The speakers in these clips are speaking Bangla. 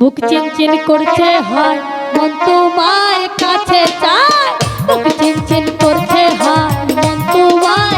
বুক চিনচিন করছে হয় মন তোমার কাছে চায়। বুক চিনচিন করছে হয় মন তোমার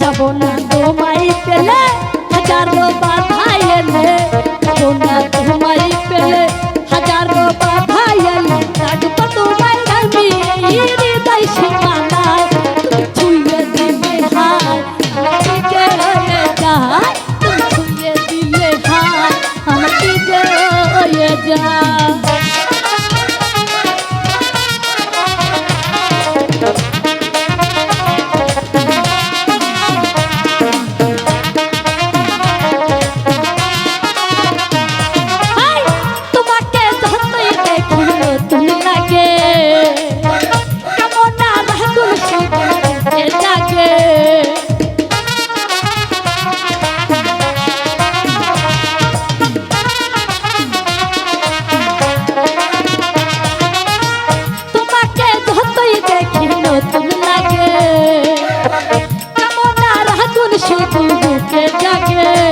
যাব না তোমায় পেলে হাজারো বাধা এলে যাব না তোমায় পেলে হাজারো বাধা ডাকে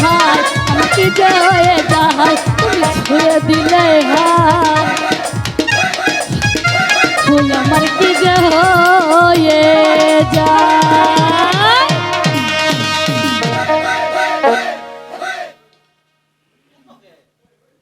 হায় আমাকে জয়ে যায় তুমি ছুঁয়ে দিলে হায়। ফুল আমার কি যে